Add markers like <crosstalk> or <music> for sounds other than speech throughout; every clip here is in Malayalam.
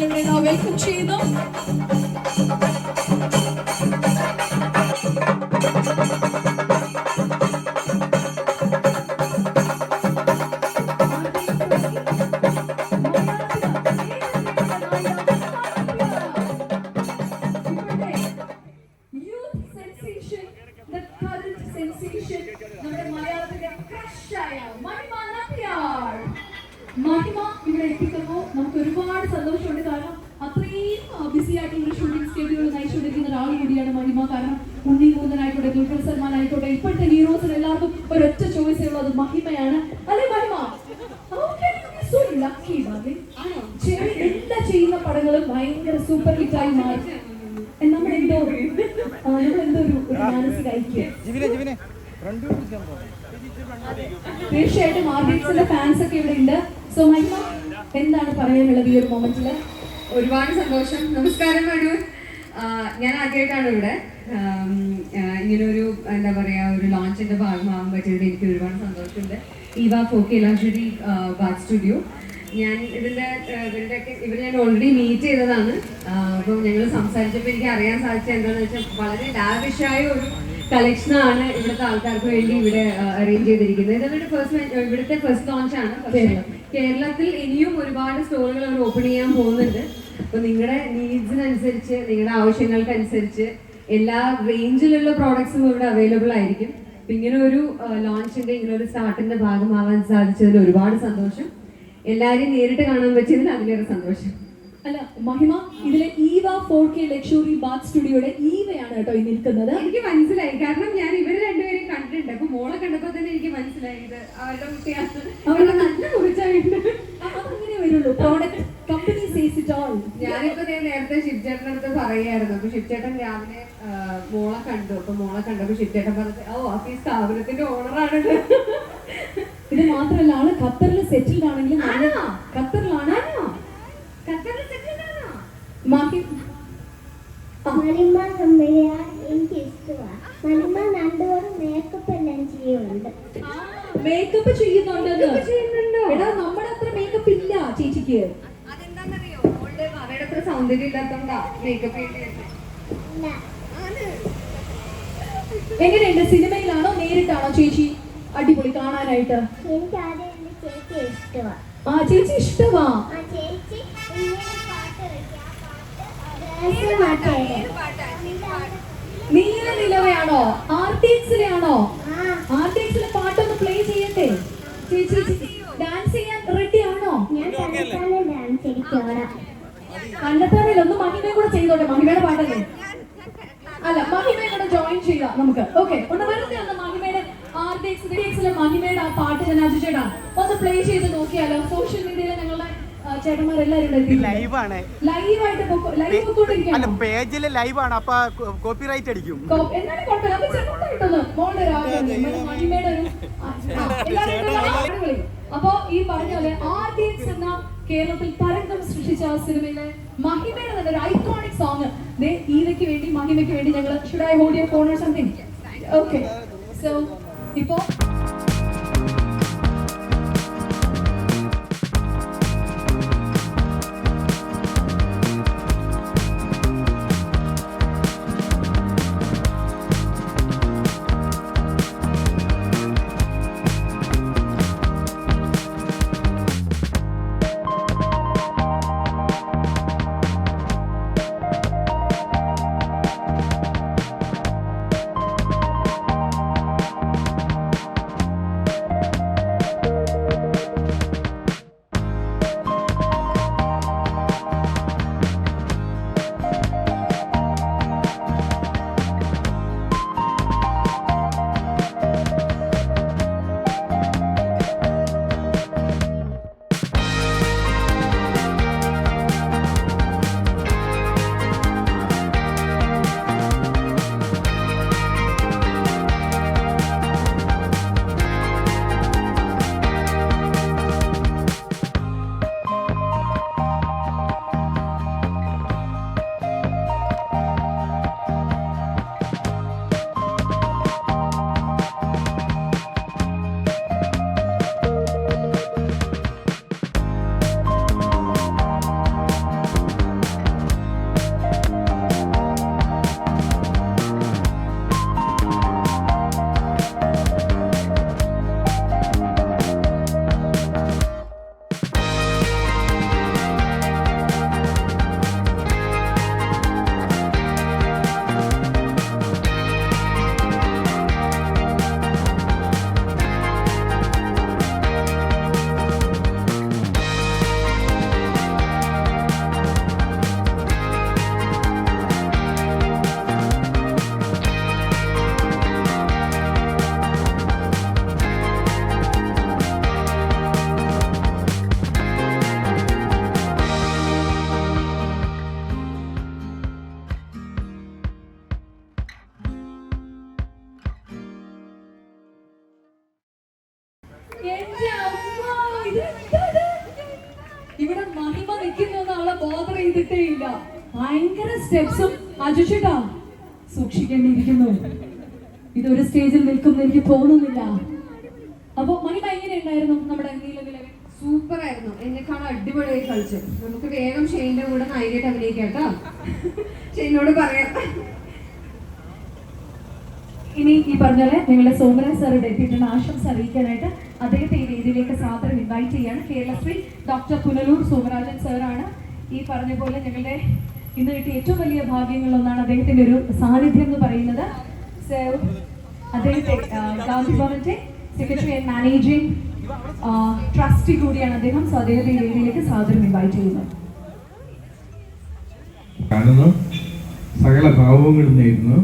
ഞങ്ങൾ ഇവിടെ വെൽക്കം എല്ലാവർക്കും ഒരൊറ്റ ചോയ്സേ ഉള്ളത് മഹിമയാണ്. അല്ലെ മഹിമ? സോ ലക്കി ചെറിയ എല്ലാ ചെയ്യുന്ന പടങ്ങളും ഭയങ്കര സൂപ്പർ ഹിറ്റ് ആയി മാറി. <laughs> നമ്മളെന്തോ എന്തോ നമ്മളെന്തോ ഒരു ഒരു മാനസിക ഐക്യം തീർച്ചയായിട്ടും ആർബിക്സിന്റെ ഫാൻസ് ഒക്കെ ഇവിടെ ഉണ്ട്. സോ മഹിമ എന്താണ് പറയാനുള്ളത് ഈ ഒരു മൊമെന്റിൽ ഒരുപാട് സന്തോഷം. നമസ്കാരം മണൂർ ഞാൻ ആദ്യമായിട്ടാണ് ഇവിടെ ആം, ആ, ഇങ്ങനൊരു എന്താ പറയാ ഒരു ലോഞ്ചിന്റെ ഭാഗമാകാൻ പറ്റിയത് എനിക്ക് ഒരുപാട് സന്തോഷമുണ്ട് ലക്ഷറി ബാത്ത് സ്റ്റുഡിയോ. ഞാൻ ഇതിന്റെ ഇവരുടെയൊക്കെ ഇവർ ഞാൻ ഓൾറെഡി മീറ്റ് ചെയ്തതാണ്. അപ്പോൾ ഞങ്ങൾ സംസാരിച്ചപ്പോൾ എനിക്ക് അറിയാൻ സാധിച്ചത് എന്താണെന്ന് വെച്ചാൽ വളരെ ലാവിഷായ ഒരു കളക്ഷനാണ് ഇവിടുത്തെ ആൾക്കാർക്ക് വേണ്ടി ഇവിടെ അറേഞ്ച് ചെയ്തിരിക്കുന്നത്. ഇത് ഇവരുടെ ഫസ്റ്റ് ഇവിടുത്തെ ഫസ്റ്റ് ലോഞ്ച് ആണ്. കേരളത്തിൽ ഇനിയും ഒരുപാട് സ്റ്റോറുകൾ അവർ ഓപ്പൺ ചെയ്യാൻ പോകുന്നുണ്ട്. അപ്പോൾ നിങ്ങളുടെ നീഡ്സിനനുസരിച്ച് നിങ്ങളുടെ ആവശ്യങ്ങൾക്കനുസരിച്ച് എല്ലാ റേഞ്ചിലുള്ള പ്രോഡക്ട്സും ഇവിടെ അവൈലബിൾ ആയിരിക്കും. ഇങ്ങനെ ഒരു ലോഞ്ചിന്റെ ഇങ്ങനെ ഒരു സ്റ്റാർട്ടിന്റെ ഭാഗമാവാൻ സാധിച്ചതിൽ ഒരുപാട് സന്തോഷം. എല്ലാരെയും നേരിട്ട് കാണാൻ പറ്റിയതിൽ അതിലേറെ സന്തോഷം. അല്ല മഹിമ ഇതിലെ Eva four K luxury bath സ്റ്റുഡിയോയുടെ ഈവയാണ് കേട്ടോ ഈ നിൽക്കുന്നത്. എനിക്ക് മനസ്സിലായി. കാരണം ഞാൻ ഇവർ രണ്ടുപേരെയും കണ്ടിട്ടുണ്ട്. അപ്പൊ മോളെ കണ്ടപ്പോ തന്നെ എനിക്ക് മനസ്സിലായി ഇത് അവരുടെ കുട്ടിയാണ്. അവരുടെ നല്ല കുറിച്ചായിട്ട്. അതങ്ങനെ വരുള്ളൂ. Product company says it all ഞാനിപ്പോ നേരത്തെ ഷിപ്ചേട്ടന്റെ അടുത്ത് പറയായിരുന്നു അപ്പൊ ഷിപ്ചേട്ടൻ രാവിലെ ആ, മോളെ കണ്ടു. അപ്പൊ മോളെ കണ്ടപ്പോ ചിറ്റേട്ടൻ പറഞ്ഞത് ഓ അപ്പൊ ഈ സ്ഥാപനത്തിന്റെ ഓണറാണ് ഇത് മാത്രമല്ല ആൾ ഖത്തറിൽ സെറ്റിൽഡ് ആണെങ്കിലും എങ്ങനെയുണ്ട്? സിനിമയിലാണോ നേരിട്ടാണോ ചേച്ചി അടിപൊളി കാണാനായിട്ട്? ആ ചേച്ചി ഇഷ്ടമാ നീല നിലവയാണോ ആർട്ടിക്സിലെ ആണോ ആർട്ടിക്സിലെ പാട്ടൊന്ന് പ്ലേ ചെയ്യട്ടെ. ചേച്ചി ഡാൻസ് ചെയ്യാൻ റെഡി ആണോ? കണ്ടെത്താനില്ല ഒന്ന് മഹിമയും കൂടെ ചെയ്തോട്ടെ. മഹിമയുടെ പാട്ടല്ലേ? അല്ല മഹിമയെ കൂടെ ജോയിൻ ചെയ്യാം നമുക്ക്. ഓക്കെ ഒന്ന് വെറുതെ ഒന്ന് മഹിമയുടെ ആർട്ടിക്സിലെ മഹിമയുടെ ആ പാട്ട് ഞാൻ അജിച്ചേടാ ഒന്ന് പ്ലേ ചെയ്ത് നോക്കിയാലോ? സോഷ്യൽ മീഡിയയിൽ ഞങ്ങളുടെ ചേട്ടന്മാരെല്ലാരും ലൈവാണ്. ലൈവായിട്ട് ലൈവ് അല്ല പൊക്കോണ്ടിരിക്കുകയാണോ ലൈവാണ് അപ്പൊ കോപ്പിറൈറ്റ് അടിക്കും. അപ്പൊ ഈ പറഞ്ഞ പോലെ എന്ന കേരളത്തിൽ തരംഗം സൃഷ്ടിച്ച ആ സിനിമയിലെ മഹിമയുടെ തന്നെ ഒരു ഐക്കോണിക് സോങ് ഈവയ്ക്ക് വേണ്ടി മഹിമയ്ക്ക് വേണ്ടി ഞങ്ങൾ should I hold your or something okay so ഇപ്പോ ഇല്ല ഭയങ്കര സ്റ്റെപ്സും അജുഷിട്ടാ സൂക്ഷിക്കേണ്ടിയിരിക്കുന്നു. ഇതൊരു സ്റ്റേജിൽ നിൽക്കുന്ന എനിക്ക് തോന്നുന്നില്ല. അപ്പൊ മഹിമ എങ്ങനെയുണ്ടായിരുന്നു നമ്മുടെ നീലനിലവൻ സൂപ്പർ ആയിരുന്നു എന്നെക്കാളും അടിപൊളിയായി കളിച്ചു. നമുക്ക് വേഗം ഷെയിന്റെ കൂടെ നായികയായിട്ട് അഭിനയിക്കാട്ടോ ഷെയിനോട് പറയാം. ഇനി ഈ പറഞ്ഞ പോലെ നിങ്ങളുടെ സോമരാജ് സാറുടെ എത്തിയിട്ടുള്ള ആശംസ അറിയിക്കാനായിട്ട് അദ്ദേഹത്തെ ഈ വേദിയിലേക്ക് സാദരം ഇൻവൈറ്റ് ചെയ്യാണ് കേരളശ്രീ ഡോക്ടർ പുനലൂർ സോമരാജൻ സാറാണ്. ഈ പറഞ്ഞ പോലെ ഞങ്ങളുടെ ഇന്ന് കിട്ടിയ ഏറ്റവും വലിയ ഭാഗ്യങ്ങളിലൊന്നാണ് അദ്ദേഹത്തിന്റെ ഒരു സാന്നിധ്യം എന്ന് പറയുന്നത്. അദ്ദേഹത്തെ ഗാന്ധി ഭവന്റെ സെക്രട്ടറി ആൻഡ് മാനേജിംഗ് ട്രസ്റ്റി കൂടിയാണ് അദ്ദേഹം. സോ അദ്ദേഹത്തെ സാധനം ഇൻവൈറ്റ് ചെയ്യുന്നത് സകല ഭാവങ്ങളും നേരുന്നു.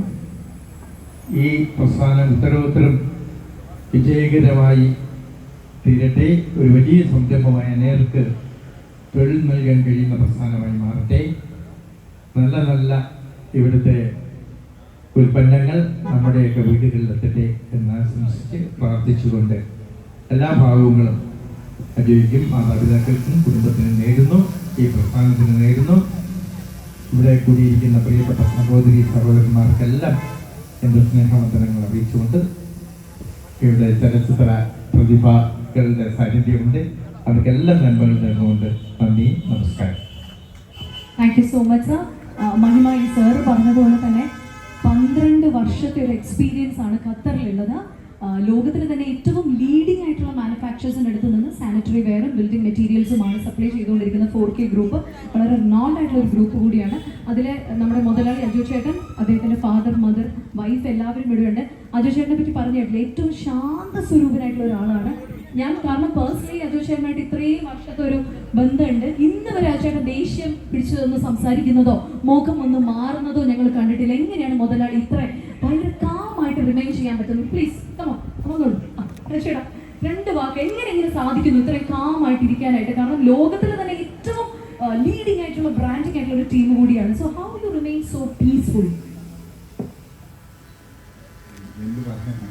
ഈ പ്രസ്ഥാനം ഉത്തരോത്തരം വിജയകരമായി തീരട്ടെ. ഒരു വലിയ സംരംഭമായ അനേർക്ക് തൊഴിൽ നൽകാൻ കഴിയുന്ന പ്രസ്ഥാനമായി മാറട്ടെ. നല്ല നല്ല ഇവിടുത്തെ ഉൽപ്പന്നങ്ങൾ നമ്മുടെയൊക്കെ വീടുകളിൽ എത്തട്ടെ എന്ന് ആശംസിച്ച് പ്രാർത്ഥിച്ചുകൊണ്ട് എല്ലാ ഭാഗങ്ങളും അജയ്ക്കും മാതാപിതാക്കൾക്കും കുടുംബത്തിന് നേരുന്നു ഈ പ്രസ്ഥാനത്തിന് നേരുന്നു. ഇവിടെ കൂടിയിരിക്കുന്ന പ്രിയപ്പെട്ട സഹോദരി സഹോദരന്മാർക്കെല്ലാം എന്റെ സ്നേഹവന്ദനങ്ങൾ അറിയിച്ചുകൊണ്ട് ഇവിടെ ചലച്ചിത്ര പ്രതിഭകളുടെ സാന്നിധ്യമുണ്ട്. അവർക്കെല്ലാം നന്മകൾ നേർന്നുകൊണ്ട് നന്ദി നമസ്കാരം. Thank you so much sir Mahima ഈ സർ പറഞ്ഞതുപോലെ തന്നെ പന്ത്രണ്ട് വർഷത്തെ ഒരു എക്സ്പീരിയൻസ് ആണ് ഖത്തറിലുള്ളത്. ലോകത്തിന് തന്നെ ഏറ്റവും ലീഡിംഗ് ആയിട്ടുള്ള മാനുഫാക്ചേഴ്സിന്റെ അടുത്ത് നിന്ന് സാനിറ്ററി വെയറും ബിൽഡിംഗ് മെറ്റീരിയൽസുമാണ് സപ്ലൈ ചെയ്തുകൊണ്ടിരിക്കുന്ന ഫോർ കെ ഗ്രൂപ്പ് വളരെ നോൺ ആയിട്ടുള്ള ഒരു ഗ്രൂപ്പ് കൂടിയാണ്. അതിൽ നമ്മുടെ മുതലാളി അജു ചേട്ടൻ അദ്ദേഹത്തിന്റെ ഫാദർ മദർ വൈഫ് എല്ലാവരും ഇവിടെയുണ്ട്. അജു ചേട്ടനെ പറ്റി പറഞ്ഞു കേട്ടില്ല ഏറ്റവും ശാന്ത സ്വരൂപനായിട്ടുള്ള ഒരാളാണ്. ഞാൻ കാരണം പേഴ്സണലി അജു ചേട്ടനായിട്ട് ഇത്രയും വർഷത്തെ ഒരു ബന്ധമുണ്ട്. ഇന്ന് വരെ ആ ചേട്ടൻ ദേഷ്യം പിടിച്ചു നിന്ന് സംസാരിക്കുന്നതോ മുഖം ഒന്ന് മാറുന്നതോ ഞങ്ങൾ കണ്ടിട്ടില്ല. എങ്ങനെയാണ് മുതലാളി ഇത്ര ഭയങ്കര കാമായിട്ട് റിമൈൻ ചെയ്യാൻ പറ്റുന്നത്? പ്ലീസ് രണ്ട് വാക്ക് എങ്ങനെ എങ്ങനെ സാധിക്കുന്നു ഇത്രയും കാമായിട്ട് ഇരിക്കാനായിട്ട്? കാരണം ലോകത്തിൽ തന്നെ ഏറ്റവും ലീഡിംഗ് ആയിട്ടുള്ള ബ്രാൻഡിംഗ് ആയിട്ടുള്ള ഒരു ടീം കൂടിയാണ്. So how you remain so peaceful എന്ത് പറയാനാ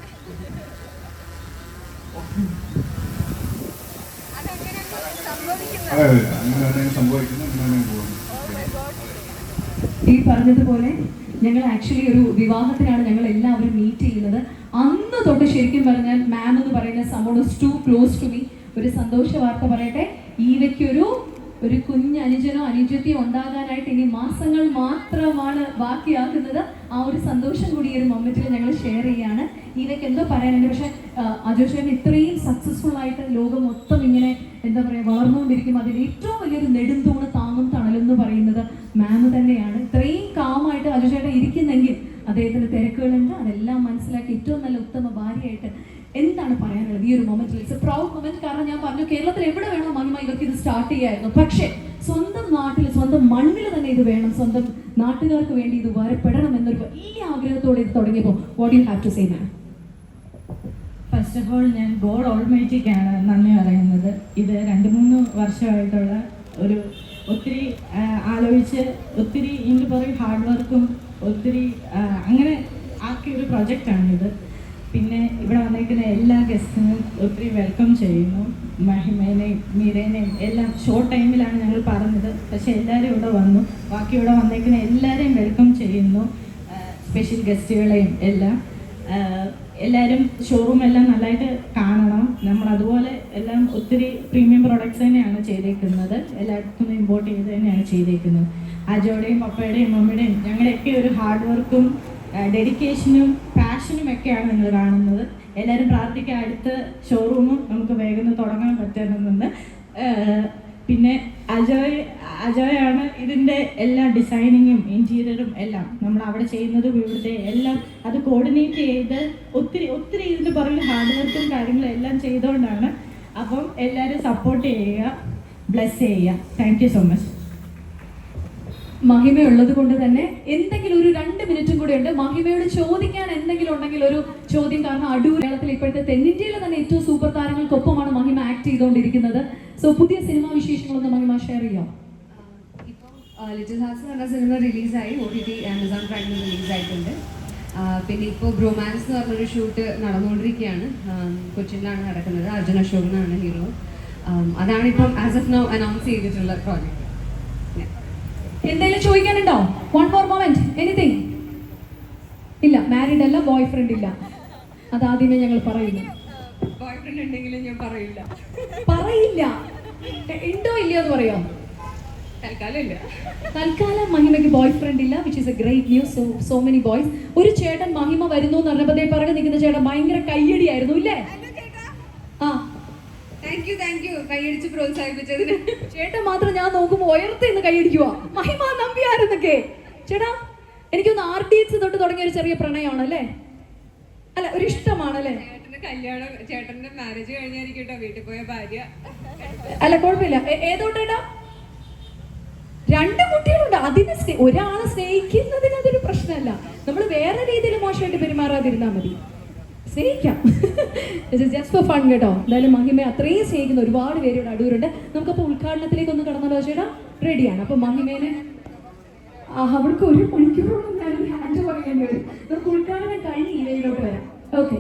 അതെ അതെ അങ്ങനെ തന്നെ സംഭവിക്കുന്നു അങ്ങനെ തന്നെ പോകുന്നു ഈ പറഞ്ഞതുപോലെ ഞങ്ങൾ ആക്ച്വലി ഒരു വിവാഹത്തിനാണ് ഞങ്ങൾ എല്ലാവരും മീറ്റ് ചെയ്യുന്നത്. അന്ന് തൊട്ട് ശരിക്കും പറഞ്ഞാൽ മാം എന്ന് പറയുന്ന someone too close to me ഒരു സന്തോഷ വാർത്ത പറയട്ടെ. ഈവയ്ക്കൊരു ഒരു കുഞ്ഞ് അനുജനോ അനുജത്തിയോ ഉണ്ടാകാനായിട്ട് ഇനി മാസങ്ങൾ മാത്രമാണ് ബാക്കിയാക്കുന്നത് ആ ഒരു സന്തോഷം കൂടി ഈ ഒരു മൊമെന്റിൽ ഞങ്ങൾ ഷെയർ ചെയ്യാണ്. ഇതിനൊക്കെ എന്തോ പറയാനുണ്ട്. പക്ഷെ അജോഷേൻ ഇത്രയും സക്സസ്ഫുൾ ആയിട്ട് ലോകം മൊത്തം ഇങ്ങനെ എന്താ പറയുക വളർന്നുകൊണ്ടിരിക്കും അതിൽ ഏറ്റവും വലിയൊരു നെടുന്തൂണ് താങ്ങും തണലെന്ന് പറയുന്നത് മാം തന്നെയാണ്. ഇത്രയും കാമായിട്ട് അജുചേട്ടൻ ഇരിക്കുന്നെങ്കിൽ അദ്ദേഹത്തിന് തിരക്കുകളുണ്ട്. അതെല്ലാം മനസ്സിലാക്കി ഏറ്റവും നല്ല ഉത്തമ ഭാര്യയായിട്ട് എന്താണ് പറയാനുള്ളത്? ഈ ഒരു മൊമെന്റിൽ ഇറ്റ്സ് എ പ്രൗഡ് മൊമെന്റ് കാരണം ഞാൻ പറഞ്ഞു കേരളത്തിൽ എവിടെ വേണോ മഹിമ ഇവർക്ക് ഇത് സ്റ്റാർട്ട് ചെയ്യായിരുന്നു. പക്ഷേ സ്വന്തം നാട്ടിൽ സ്വന്തം മണ്ണിൽ തന്നെ ഇത് വേണം. സ്വന്തം നാട്ടുകാർക്ക് വേണ്ടി ഇത് വരപ്പെടണം എന്നൊരു വലിയ ആഗ്രഹത്തോടെ ഇത് തുടങ്ങിയപ്പോൾ what you have to say ma'am first of all ഞാൻ ഗോഡ് ഓൾമേറ്റിക്കാണ് നന്ദി പറയുന്നത്. ഇത് രണ്ട് മൂന്ന് വർഷമായിട്ടുള്ള ഒരു ഒത്തിരി ആലോചിച്ച് ഒത്തിരി ഇതിന്റെ പുറകെ ഹാർഡ് വർക്കും ഒത്തിരി അങ്ങനെ ആക്കിയ ഒരു പ്രൊജക്റ്റാണിത് പിന്നെ ഇവിടെ വന്നിരിക്കുന്ന എല്ലാ ഗസ്റ്റിനും ഒത്തിരി വെൽക്കം ചെയ്യുന്നു. മഹിമേനെയും മീരേനെയും എല്ലാം ഷോർട്ട് ടൈമിലാണ് ഞങ്ങൾ പറഞ്ഞത്. പക്ഷെ എല്ലാവരും ഇവിടെ വന്നു. ബാക്കി ഇവിടെ വന്നിരിക്കുന്ന എല്ലാവരെയും വെൽക്കം ചെയ്യുന്നു. സ്പെഷ്യൽ ഗസ്റ്റുകളെയും എല്ലാം. എല്ലാവരും ഷോറൂം എല്ലാം നല്ലതായിട്ട് കാണണം. നമ്മൾ അതുപോലെ എല്ലാം ഒത്തിരി പ്രീമിയം പ്രൊഡക്ട്സ് തന്നെയാണ് ചെയ്തേക്കുന്നത്. എല്ലായിടത്തും ഇമ്പോർട്ട് ചെയ്ത് തന്നെയാണ് ചെയ്തേക്കുന്നത്. അജോയുടെയും പപ്പയുടെയും മമ്മിയുടെയും ഞങ്ങളുടെയൊക്കെ ഒരു ഹാർഡ് വർക്കും ഡെഡിക്കേഷനും പാഷനും ഒക്കെയാണ് നിങ്ങൾ കാണുന്നത്. എല്ലാവരും പ്രാർത്ഥിക്കുക അടുത്ത ഷോറൂമും നമുക്ക് വേഗം തുടങ്ങാൻ പറ്റുന്നുണ്ട്. പിന്നെ അജോയ് അജോയാണ് ഇതിന്റെ എല്ലാ ഡിസൈനിങ്ങും ഇന്റീരിയറും എല്ലാം നമ്മൾ അവിടെ ചെയ്യുന്നതും ഇവിടുത്തെ എല്ലാം അത് കോർഡിനേറ്റ് ചെയ്ത് ഒത്തിരി ഒത്തിരി ഇതിന്റെ പുറകിൽ ഹാർഡ് വർക്കും കാര്യങ്ങളും എല്ലാം ചെയ്തുകൊണ്ടാണ്. അപ്പം എല്ലാവരും സപ്പോർട്ട് ചെയ്യുക ബ്ലെസ് ചെയ്യുക. താങ്ക് യു സോ മച്ച് മഹിമയുള്ളത് കൊണ്ട് തന്നെ എന്തെങ്കിലും ഒരു രണ്ട് മിനിറ്റും കൂടെ ഉണ്ട്. മഹിമയോട് ചോദിക്കാൻ എന്തെങ്കിലും ഉണ്ടെങ്കിൽ ഒരു ചോദ്യം കാരണം അടൂർ കേരളത്തിൽ ഇപ്പോഴത്തെ തെന്നിന്ത്യയിലെ തന്നെ ഏറ്റവും സൂപ്പർ താരങ്ങൾക്കൊപ്പമാണ് മഹിമ ആക്ട് ചെയ്തുകൊണ്ടിരിക്കുന്നത്. സോ പുതിയ സിനിമാ വിശേഷങ്ങളൊന്ന് മഹിമ ഷെയർ ചെയ്യാം? ലിറ്റിൽ ഹാർട്സ് പറഞ്ഞ സിനിമ റിലീസായി ഒ ടി ടി ആമസോൺ പ്രൈമിൽ റിലീസായിട്ടുണ്ട് പിന്നെ ഇപ്പോൾ ബ്രോമാൻസ് എന്ന് പറഞ്ഞൊരു ഷൂട്ട് നടന്നുകൊണ്ടിരിക്കുകയാണ്. കൊച്ചിയിലാണ് നടക്കുന്നത്. അർജുൻ അശോകനാണ് ഹീറോ അതാണ് ഇപ്പം ആസ് എഫ് നൗ അനൗൺസ് ചെയ്തിട്ടുള്ള പ്രോജക്റ്റ് എന്തെങ്കിലും ചോദിക്കാനുണ്ടോ? വൺ മോർ മൊമെന്റ് എനിത്തിങ് ഇല്ല മാരീഡ് അല്ല ബോയ് ഫ്രണ്ട് ഇല്ല അതാദ്യമേ ഞങ്ങൾ പറയുന്നു. ബോയ് ഫ്രണ്ട് ഉണ്ടെങ്കിലും ഞാൻ പറയില്ല. പറയില്ല. ഉണ്ടോ ഇല്ലയോ എന്ന് പറയോ? തൽക്കാലം മഹിമയ്ക്ക് ബോയ് ഫ്രണ്ട് ഇല്ല which is a great news so so many boys ഒരു ചേട്ടൻ മഹിമ വരുന്നു എന്ന് പറഞ്ഞപ്പോൾ പിറകെ നിൽക്കുന്ന ചേട്ടൻ ഭയങ്കര കയ്യടിയായിരുന്നു ഇല്ലേ? താങ്ക് യു താങ്ക് യു കൈയടിച്ച് പ്രോത്സാഹിപ്പിച്ചതിന്. ചേട്ടൻ മാത്രം ഞാൻ നോക്കുമ്പോൾ ഉയർത്തി കൈയടിക്കുവാ. കൈയടിക്കുക മഹിമ നമ്പിയാരെന്നൊക്കെ. ചേട്ടാ എനിക്കൊന്ന് ആർ ഡി എക്സ് തൊട്ട് തുടങ്ങിയ ഒരു ചെറിയ പ്രണയമാണ് അല്ലെ അല്ല ഒരു ഇഷ്ടമാണ് ചേട്ടന്റെ കല്യാണം ചേട്ടന്റെ മാരേജ് കഴിഞ്ഞായിരിക്കും കേട്ടോ. വീട്ടിൽ പോയ ഭാര്യ. അല്ല കുഴപ്പമില്ല. ഏതോട്ടേടാ ഏതോട്ടേട്ടാ രണ്ട് കുട്ടികളുണ്ട്. അതിന് സ്നേ- ഒരാളെ സ്നേഹിക്കുന്നതിന് അതൊരു പ്രശ്നമല്ല. നമ്മൾ വേറെ രീതിയിൽ മോശമായിട്ട് പെരുമാറാതിരുന്നാൽ മതി. സ്നേഹിക്കാം. ജസ്റ്റ് ഫോർ ഫൺ കേട്ടോ. എന്തായാലും മഹിമയെ അത്രയും സ്നേഹിക്കുന്ന ഒരുപാട് പേര് ഇവിടെ അടൂരുണ്ട്. നമുക്കപ്പോൾ ഉദ്ഘാടനത്തിലേക്ക് ഒന്ന് കടന്നാലോ ചേട്ടാ റെഡിയാണ്. അപ്പോൾ മഹിമേനെ ആ അവൾക്ക് ഒരു മണിക്കൂറോളം ഞാൻ ഹാൻഡ് പറയേണ്ടി വരും. നമുക്ക് ഉദ്ഘാടനം കഴിഞ്ഞ് ഇവയിലോട്ട് വരാം. Okay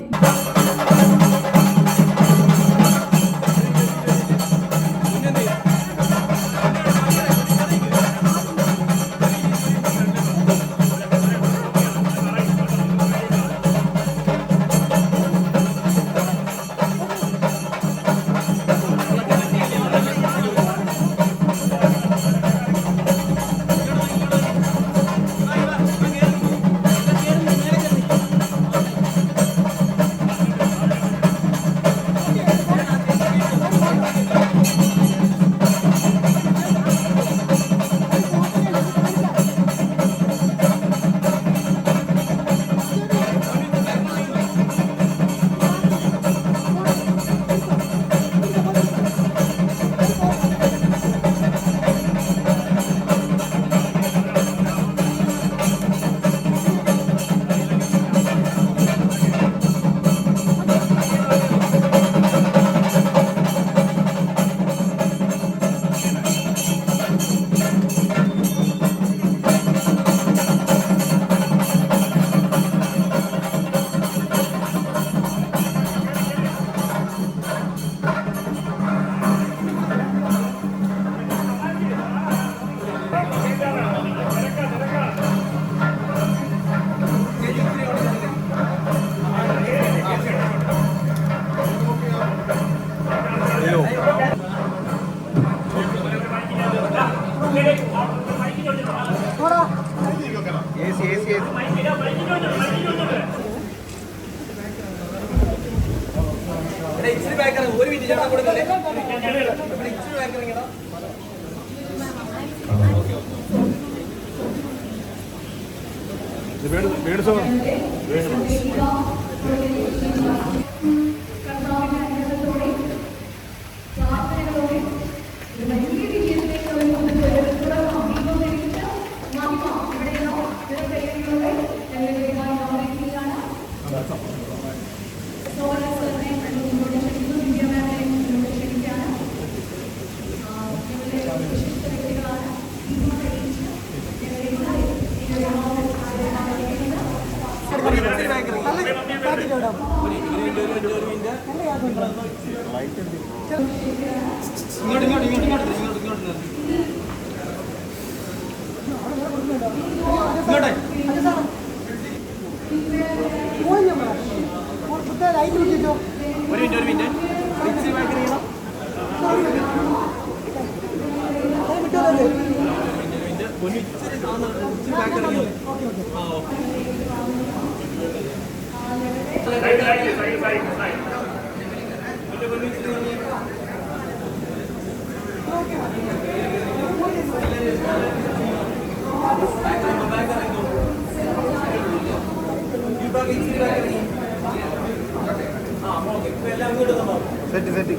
set set.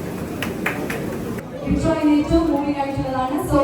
ഏറ്റവും മൂവിംഗ് ആയിട്ടുള്ളതാണ് സോ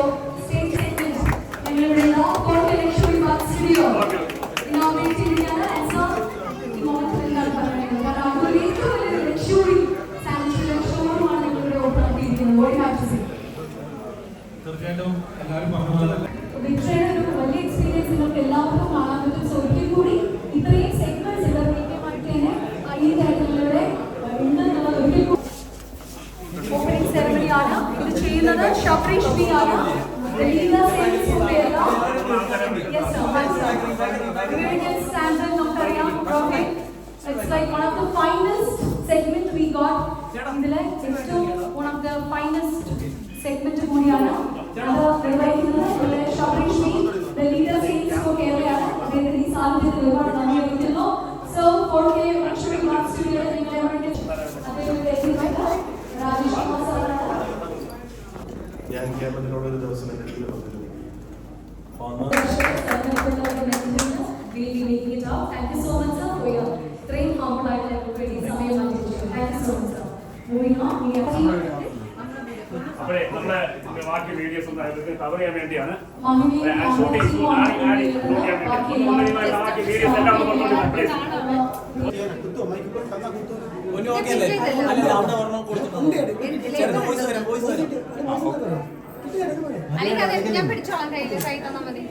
ഞാൻ പിടിച്ചോളാം കൈ തന്നാ മതി.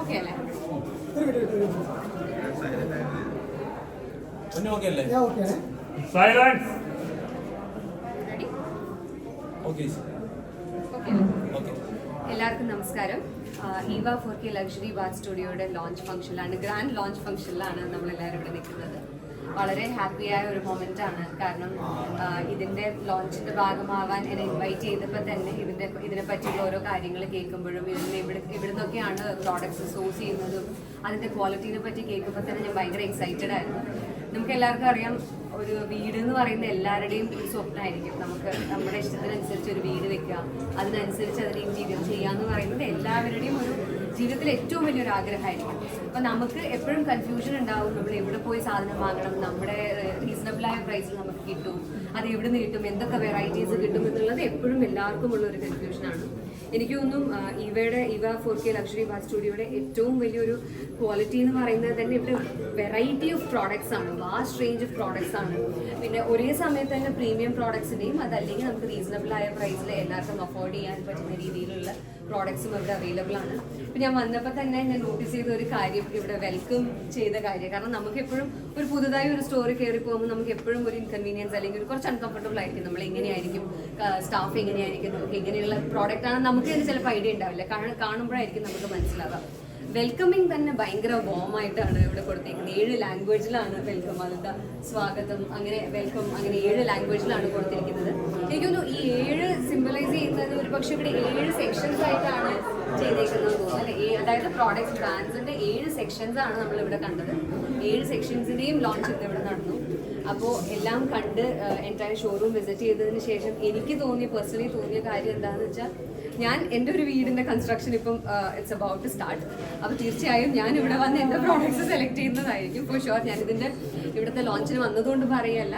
ഓക്കെ അല്ലേ? പൊന്നു ഓക്കെ അല്ലേ? Silence ready okay okay okay എല്ലാവർക്കും നമസ്കാരം. Eva four K luxury bar സ്റ്റുഡിയോയുടെ launch ഫംഗ്ഷനിലാണ് ഗ്രാൻഡ് ലോഞ്ച് ഫംഗ്ഷനിലാണ് നമ്മളെല്ലാവരും ഇവിടെ നിൽക്കുന്നത്. വളരെ ഹാപ്പിയായ ഒരു മൊമെന്റ് ആണ്. കാരണം ഇതിന്റെ ലോഞ്ചിന്റെ ഭാഗമാവാൻ എന്നെ ഇൻവൈറ്റ് ചെയ്തപ്പോൾ തന്നെ ഇതിന്റെ ഇതിനെ പറ്റിയുള്ള ഓരോ കാര്യങ്ങൾ കേൾക്കുമ്പോഴും ഇതിന് ഇവിടെ ഇവിടുന്നൊക്കെയാണ് പ്രോഡക്റ്റ്സ് സോഴ്സ് ചെയ്യുന്നതും അതിന്റെ ക്വാളിറ്റീനെ പറ്റി കേൾക്കുമ്പോൾ തന്നെ ഞാൻ ഭയങ്കര എക്സൈറ്റഡ് ആയിരുന്നു. നമുക്ക് എല്ലാവർക്കും അറിയാം ഒരു വീട് എന്ന് പറയുന്ന എല്ലാവരുടെയും ഒരു സ്വപ്നമായിരിക്കും. നമുക്ക് നമ്മുടെ ഇഷ്ടത്തിനനുസരിച്ച് ഒരു വീട് വെക്കുക അതിനനുസരിച്ച് അതിന് ഇന്റീരിയർ ചെയ്യുക എന്ന് പറയുന്നത് എല്ലാവരുടെയും ഒരു ജീവിതത്തിൽ ഏറ്റവും വലിയൊരു ആഗ്രഹമായിരിക്കും. അപ്പം നമുക്ക് എപ്പോഴും കൺഫ്യൂഷൻ ഉണ്ടാവും. നമ്മൾ എവിടെ പോയി സാധനം വാങ്ങണം? നമ്മുടെ റീസണബിൾ ആയ പ്രൈസിൽ നമുക്ക് കിട്ടും. അത് എവിടെ നിന്ന് കിട്ടും? എന്തൊക്കെ വെറൈറ്റീസ് കിട്ടും എന്നുള്ളത് എപ്പോഴും എല്ലാവർക്കും ഉള്ള ഒരു കൺഫ്യൂഷനാണ് എനിക്ക് തോന്നും ഇവയുടെ ഇവ ഫോർ കെ ലക്ഷറി ബാർ സ്റ്റുഡിയോയുടെ ഏറ്റവും വലിയൊരു ക്വാളിറ്റി എന്ന് പറയുന്നത് തന്നെ ഇവിടെ വെറൈറ്റി ഓഫ് പ്രോഡക്ട്സ് ആണ് വാസ്റ്റ് റേഞ്ച് ഓഫ് പ്രോഡക്ട്സ് ആണ്. പിന്നെ ഒരേ സമയത്ത് തന്നെ പ്രീമിയം പ്രോഡക്ട്സിന്റെയും അതല്ലെങ്കിൽ നമുക്ക് റീസണബിൾ ആയ പ്രൈസിൽ എല്ലാവർക്കും അഫോർഡ് ചെയ്യാൻ പറ്റുന്ന രീതിയിലുള്ള പ്രോഡക്ട്സും ഇവിടെ അവൈലബിൾ ആണ്. ഇപ്പം ഞാൻ വന്നപ്പോൾ തന്നെ ഞാൻ നോട്ടീസ് ചെയ്ത ഒരു കാര്യം ഇവിടെ വെൽക്കം ചെയ്ത കാര്യം. കാരണം നമുക്ക് എപ്പോഴും ഒരു പുതുതായി ഒരു സ്റ്റോറി കയറി പോകുമ്പോൾ നമുക്ക് എപ്പോഴും ഒരു ഇൻകൺവീനിയൻസ് അല്ലെങ്കിൽ ഒരു കുറച്ച് അൺകംഫർട്ടബിൾ ആയിരിക്കും. നമ്മൾ എങ്ങനെയായിരിക്കും സ്റ്റാഫ് എങ്ങനെയായിരിക്കും എങ്ങനെയുള്ള പ്രോഡക്റ്റ് ആണ് നമുക്ക് തന്നെ ചിലപ്പോൾ ഐഡിയ ഉണ്ടാവില്ല. കാണ- കാണുമ്പോഴായിരിക്കും നമുക്ക് മനസ്സിലാവാം വെൽക്കമിങ് തന്നെ ഭയങ്കര വോം ആയിട്ടാണ് ഇവിടെ കൊടുത്തേക്കുന്നത്. ഏഴ് ലാംഗ്വേജിലാണ് വെൽക്കം അതിന്റെ സ്വാഗതം അങ്ങനെ വെൽക്കം അങ്ങനെ ഏഴ് ലാംഗ്വേജിലാണ് കൊടുത്തിരിക്കുന്നത്. എനിക്ക് തോന്നുന്നു ഈ ഏഴ് സിംബലൈസ് ചെയ്യുന്നത് ഒരു പക്ഷേ ഇവിടെ ഏഴ് സെക്ഷൻസ് ആയിട്ടാണ് ചെയ്തേക്കുന്നത് അല്ലെ? അതായത് പ്രോഡക്റ്റ് ബ്രാൻഡ്സിന്റെ ഏഴ് സെക്ഷൻസ് ആണ് നമ്മൾ ഇവിടെ കണ്ടത്. ഏഴ് സെക്ഷൻസിന്റെയും ലോഞ്ച് ഇന്ന് ഇവിടെ നടന്നു. അപ്പോൾ എല്ലാം കണ്ട് എന്റെ ഷോറൂം വിസിറ്റ് ചെയ്തതിന് ശേഷം എനിക്ക് തോന്നിയ പേഴ്സണലി തോന്നിയ കാര്യം എന്താണെന്ന് വെച്ചാൽ ഞാൻ എന്റെ ഒരു വീടിന്റെ കൺസ്ട്രക്ഷൻ ഇപ്പം ഇറ്റ്സ് അബൌട്ട് ടു സ്റ്റാർട്ട് അപ്പോൾ തീർച്ചയായും ഞാൻ ഇവിടെ വന്ന് എന്റെ പ്രോഡക്റ്റ്സ് സെലക്ട് ചെയ്യുന്നതായിരിക്കും. ഫോർ ഷുവർ ഞാൻ ഇതിന്റെ ഇവിടുത്തെ ലോഞ്ചിന് വന്നതുകൊണ്ട് പറയല്ല.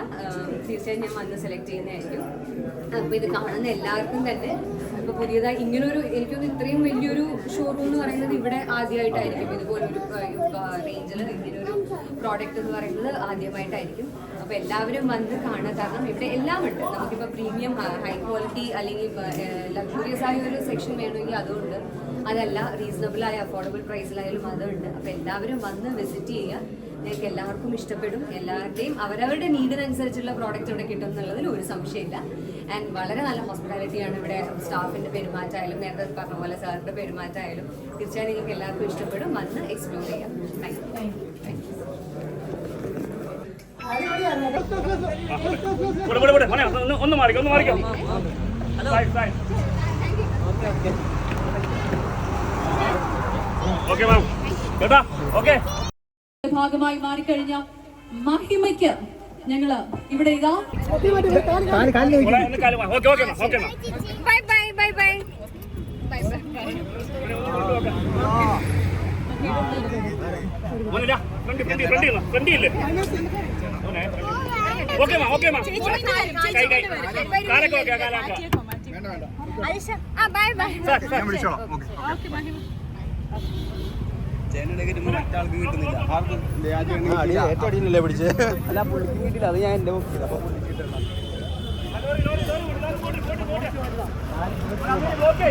തീർച്ചയായും ഞാൻ വന്ന് സെലക്ട് ചെയ്യുന്നതായിരിക്കും. അപ്പോൾ ഇത് കാണുന്ന എല്ലാവർക്കും തന്നെ ഇപ്പോൾ പുതിയതായി ഇങ്ങനൊരു എനിക്കൊന്ന് ഇത്രയും വലിയൊരു ഷോറൂം എന്ന് പറയുന്നത് ഇവിടെ ആദ്യമായിട്ടായിരിക്കും. ഇതുപോലൊരു റേഞ്ചിൽ ഇങ്ങനൊരു പ്രോഡക്റ്റ് എന്ന് പറയുന്നത് ആദ്യമായിട്ടായിരിക്കും. അപ്പോൾ എല്ലാവരും വന്ന് കാണുക കാരണം ഇവിടെ എല്ലാം ഉണ്ട് നമുക്കിപ്പോൾ പ്രീമിയം ഹൈ ക്വാളിറ്റി അല്ലെങ്കിൽ ലക്ഷറിയസ് ആയ ഒരു സെക്ഷൻ വേണമെങ്കിൽ അതുണ്ട്. അതല്ല റീസണബിൾ ആയ അഫോർഡബിൾ പ്രൈസിലായാലും അതുണ്ട്. അപ്പോൾ എല്ലാവരും വന്ന് വിസിറ്റ് ചെയ്യുക. നിങ്ങൾക്ക് എല്ലാവർക്കും ഇഷ്ടപ്പെടും. എല്ലാവരുടെയും അവരവരുടെ നീഡിനനുസരിച്ചുള്ള പ്രോഡക്റ്റ് ഇവിടെ കിട്ടും എന്നുള്ളതിൽ ഒരു സംശയമില്ല. ആൻഡ് വളരെ നല്ല ഹോസ്പിറ്റാലിറ്റിയാണ് ഇവിടെ സ്റ്റാഫിന്റെ പെരുമാറ്റമായാലും നേരത്തെ പറഞ്ഞ പോലെ സാറിന്റെ പെരുമാറ്റമായാലും. തീർച്ചയായും നിങ്ങൾക്ക് എല്ലാവർക്കും ഇഷ്ടപ്പെടും. വന്ന് എക്സ്പ്ലോർ ചെയ്യാം. താങ്ക് യു ഇവിടെ ഇവിടെ ഇവിടെ മോനെ ഒന്ന് ഒന്ന് മാറിക്കോ ഒന്ന് Marico. Side side okay ma'am. കേട്ടാ? ഓക്കെ. ഭാഗമായി മാറിക്കഴിഞ്ഞ മഹിമയ്ക്ക് ഞങ്ങൾ ഇവിടെ ഇതാ. Bye bye bye bye. Bye മോനെ ഓക്കെ മാം ഓക്കെ മാം. കൈ കൈ. കാലൊക്കെ ഓക്കെ കാലൊക്കെ. ഏറ്റവും പിടിച്ചേ? അല്ല പുള്ളിക്ക് കിട്ടില്ല അത് ഞാൻ എന്റെ ബുക്കിൽ അപ്പൊ പുള്ളിക്ക് കിട്ടണം ഓക്കെ